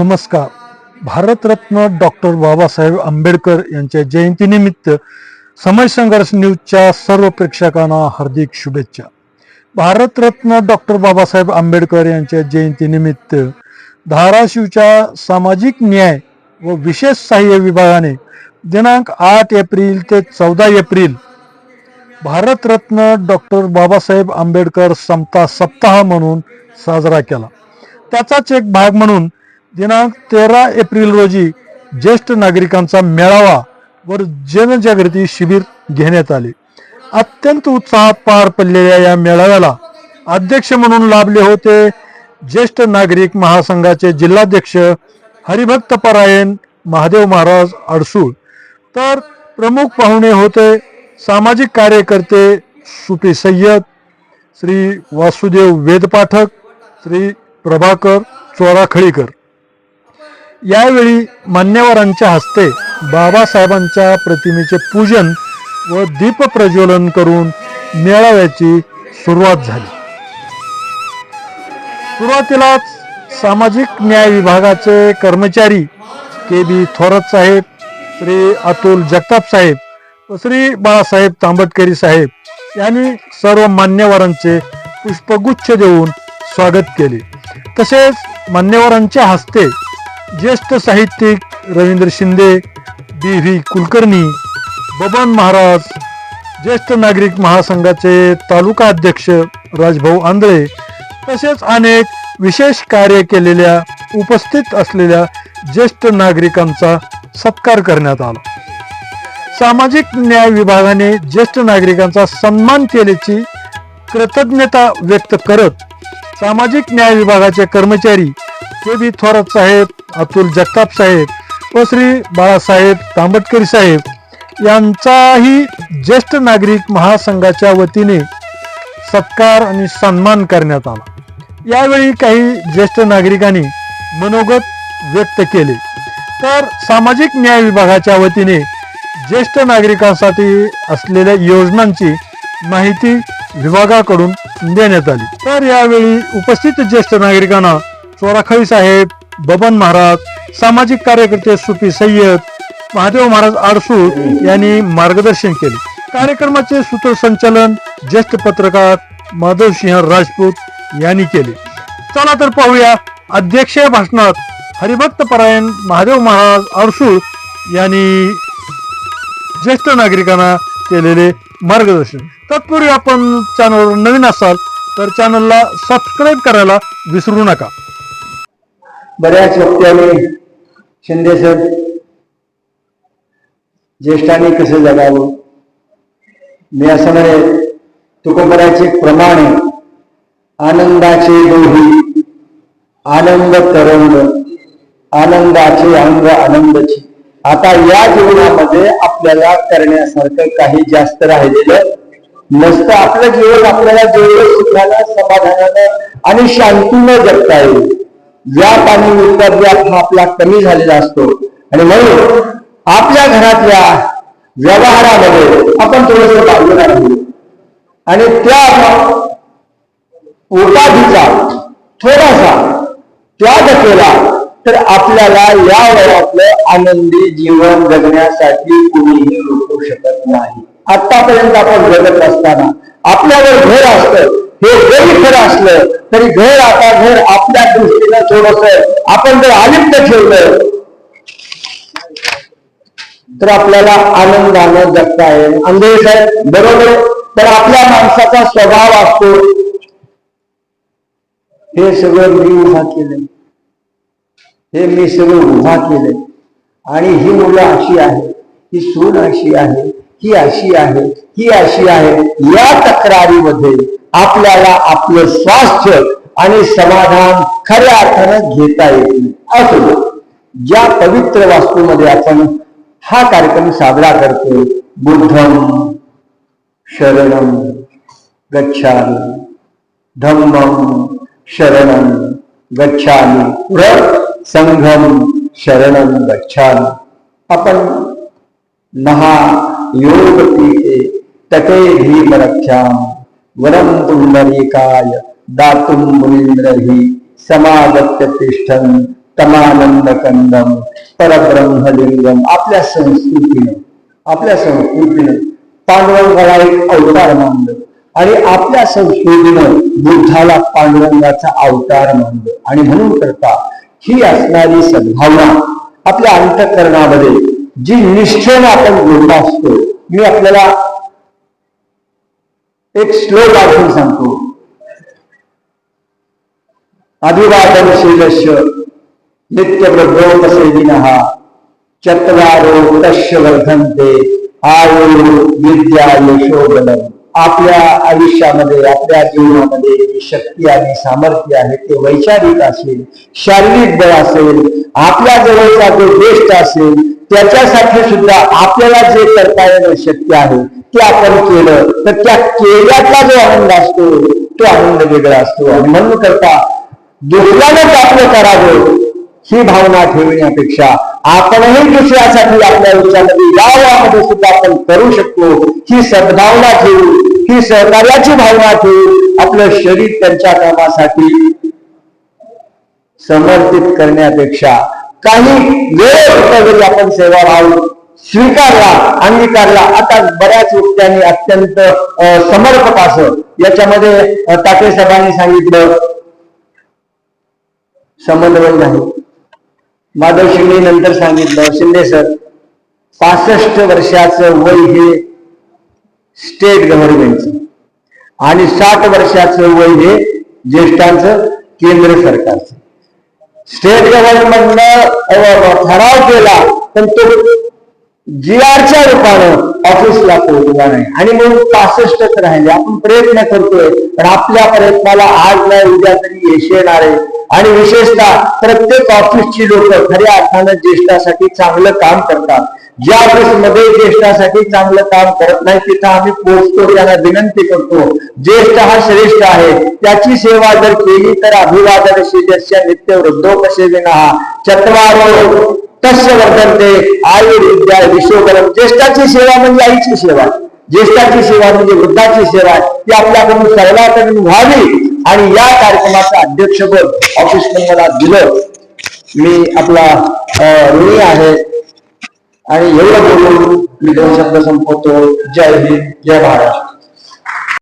नमस्कार. भारतरत्न डॉक्टर बाबासाहेब आंबेडकर यांच्या जयंतीनिमित्त समय संघर्ष न्यूजच्या सर्व प्रेक्षकांना हार्दिक शुभेच्छा. भारतरत्न डॉक्टर बाबासाहेब आंबेडकर यांच्या जयंतीनिमित्त धाराशिवच्या सामाजिक न्याय व विशेष सहाय्य विभागाने दिनांक आठ एप्रिल ते चौदा एप्रिल भारतरत्न डॉक्टर बाबासाहेब आंबेडकर समता सप्ताह म्हणून साजरा केला. त्याचाच एक भाग म्हणून दिनांक तेरा एप्रिल रोजी ज्येष्ठ नागरिकांचा मेळावा व जनजागृती शिबिर घेण्यात आले. अत्यंत उत्साहात पार पडलेल्या या मेळाव्याला अध्यक्ष म्हणून लाभले होते ज्येष्ठ नागरिक महासंघाचे जिल्हाध्यक्ष हरिभक्त परायण महादेव महाराज अडसूळ. तर प्रमुख पाहुणे होते सामाजिक कार्यकर्ते सुपी सय्यद श्री वासुदेव वेदपाठक श्री प्रभाकर चोराखळीकर. यावेळी मान्यवरांच्या हस्ते बाबासाहेबांच्या प्रतिमेचे पूजन व दीप प्रज्वलन करून मेळाव्याची सुरुवात झाली. सुरुवातीलाच सामाजिक न्याय विभागाचे कर्मचारी के बी थोरत साहेब श्री अतुल जगताप साहेब व श्री बाळासाहेब तांबटकरी साहेब यांनी सर्व मान्यवरांचे पुष्पगुच्छ देऊन स्वागत केले. तसेच मान्यवरांच्या हस्ते ज्येष्ठ साहित्यिक रवींद्र शिंदे बी व्ही कुलकर्णी बबन महाराज ज्येष्ठ नागरिक महासंघाचे तालुका अध्यक्ष राजभाऊ आंधळे तसेच अनेक विशेष कार्य केलेल्या उपस्थित असलेल्या ज्येष्ठ नागरिकांचा सत्कार करण्यात आला. सामाजिक न्याय विभागाने ज्येष्ठ नागरिकांचा सन्मान केल्याची कृतज्ञता व्यक्त करत सामाजिक न्याय विभागाचे कर्मचारी के बी थोरात साहेब अतुल जगताप साहेब व श्री बाळासाहेब तांबटकरी साहेब यांचाही ज्येष्ठ नागरिक महासंघाच्या वतीने सत्कार आणि सन्मान करण्यात आला. यावेळी काही ज्येष्ठ नागरिकांनी मनोगत व्यक्त केले. तर सामाजिक न्याय विभागाच्या वतीने ज्येष्ठ नागरिकांसाठी असलेल्या योजनांची माहिती विभागाकडून देण्यात आली. तर यावेळी उपस्थित ज्येष्ठ नागरिकांना चोराखळी साहेब बबन महाराज सामाजिक कार्यकर्ते सुपी सय्यद महादेव महाराज आडसू यांनी मार्गदर्शन केले. कार्यक्रमाचे सूत्रसंचालन ज्येष्ठ पत्रकार माधवसिंह राजपूत यांनी केले. चला तर पाहूया अध्यक्षीय भाषणात हरिभक्त परायण महादेव महाराज आडसूळ यांनी ज्येष्ठ नागरिकांना केलेले मार्गदर्शन. तत्पूर्वी आपण चॅनलवर नवीन असाल तर चॅनलला सबस्क्राईब करायला विसरू नका. बऱ्याच वक्त्याने शिंदे सर ज्येष्ठांनी कसं जगावं? मी असं म्हणे तुकोबराचे प्रमाण आनंदाचे दोही आनंद तरंग आनंदाचे अंग आनंदची. आता या जीवनामध्ये आपल्याला करण्यासारखं काही जास्त राहिलेलं नसतं. आपलं जीवन आपल्याला जेवढं सुखाला समाधानानं आणि शांतीनं जगता येईल. या पाणी उत्पादनात हा आपला कमी झालेला असतो. आणि म्हणून आपल्या घरातल्या व्यवहारामध्ये आपण थोडस बाजूला आणि त्या उपाधीचा थोडासा त्याग केला तर आपल्याला या वयातलं आनंदी जीवन जगण्यासाठी कुणीही रोखू शकत नाही. आतापर्यंत आपण जगत असताना आपल्यावर घर असतं. हे जरी खरं असलं तरी घर आता घर आपल्या दृष्टीनं थोडस आपण जर अलिप्त ठेवलं तर आपल्याला आनंदानं जगता येईल. अंधे साहेब बरोबर? तर आपल्या माणसाचा स्वभाव असतो. हे सगळं मी उभा केलंय. हे मी सगळं उभा केलंय. आणि ही मुलं अशी आहे ही सून अशी आहे ही अशी आहे ही अशी आहे. या तक्रारीमध्ये आपल्याला आपलं स्वास्थ्य आणि समाधान खऱ्या अर्थानं घेता येत नाही. असो ज्या पवित्र वास्तूमध्ये आपण हा कार्यक्रम साजरा करतो बुद्धम शरणम गच्छामी धम्मम शरणम गच्छामी पुढं संघम शरणम गच्छामी. आपण महायोगपीठे तटे भीमरक्षाम. वरम पुंडरीकाय दातुम मुनींद्रही समागत्य तिष्ठन तमानंद कंदम परब्रह्मलिंगम आपल्या संस्कृतीनं आपल्या संस्कृतीनं पांडुरंगाला एक अवतार मानलं आणि आपल्या संस्कृतीनं बुद्धाला पांडुरंगाचा अवतार मानलं. आणि म्हणून करता ही असणारी सद्भावना आपल्या अंतकरणामध्ये जी निष्ठेनं आपण जोडला असतो मी आपल्याला एक श्लोक आपण सांगतो. अभिवादनशीलस्य नित्यवृद्धोपसेविनः चत्वारो तश्य वर्धन्ते आयु विद्या यशोबलम आपल्या आयुष्यामध्ये आपल्या जीवनामध्ये जी शक्ती आणि सामर्थ्य आहे ते वैचारिक असेल शारीरिक बळ असेल आपल्या जवळचा जो ज्येष्ठ असेल त्याच्यासाठी सुद्धा आपल्याला जे करता येणं शक्य आहे ते आपण केलं तर त्या केल्यातला जो आनंद असतो तो आनंद वेगळा असतो. आणि म्हणून करता दुसऱ्यानंच आपलं करावं ही भावना ठेवण्यापेक्षा आपणही दुसऱ्यासाठी आपल्या उच्चामध्ये यामध्ये सुद्धा आपण करू शकतो. ही सद्भावना ठेवू ही सहकार्याची भावना ठेवू आपलं शरीर त्यांच्या कामासाठी समर्पित करण्यापेक्षा काही वेळ जरी आपण सेवाभाव स्वीकारला अंगीकारला. आता बऱ्याच व्यक्त्यांनी अत्यंत समर्पक असं याच्यामध्ये ताके साहेबांनी सांगितलं. समन्वय नाही माधव शिंदे नंतर सांगितलं शिंदे सर पासष्ट वर्षाचं वय हे स्टेट गव्हर्नमेंटचं आणि साठ वर्षाचं वय हे ज्येष्ठांचं केंद्र सरकारचं. स्टेट गव्हर्नमेंटनं ठराव केला पण तो जी आरच्या रूपानं ऑफिसला पोहोचला नाही. आणि म्हणून पासष्टच राहिले. आपण प्रयत्न करतोय पण आपल्या प्रयत्नाला आज नाही उद्या तरी यश येणार आहे. आणि विशेषतः प्रत्येक ऑफिसची लोक खऱ्या अर्थानं ज्येष्ठासाठी चांगलं काम करतात. ज्या ऑफिसमध्ये ज्येष्ठासाठी चांगलं काम करत नाही तिथं आम्ही पोहोचतो त्यांना विनंती करतो. ज्येष्ठ हा श्रेष्ठ आहे. त्याची सेवा जर केली तर अभिवादन शिजस्य नित्य वृद्धोपसेविना चत्वारो तस्य वर्धनते आयुर्विद्या विश्वकरम ज्येष्ठाची सेवा म्हणजे आईची सेवा. ज्येष्ठाची सेवा म्हणजे वृद्धाची सेवा. ती आपल्याकडून सर्वांकडून व्हावी आणि या कार्यक्रमाचं अध्यक्षपद ऑफिसने मला दिलं. मी आपला अं, ऋणी आहे. आणि एवढं बोलून मी दोन शब्द संपवतो. जय हिंद जय महाराष्ट्र.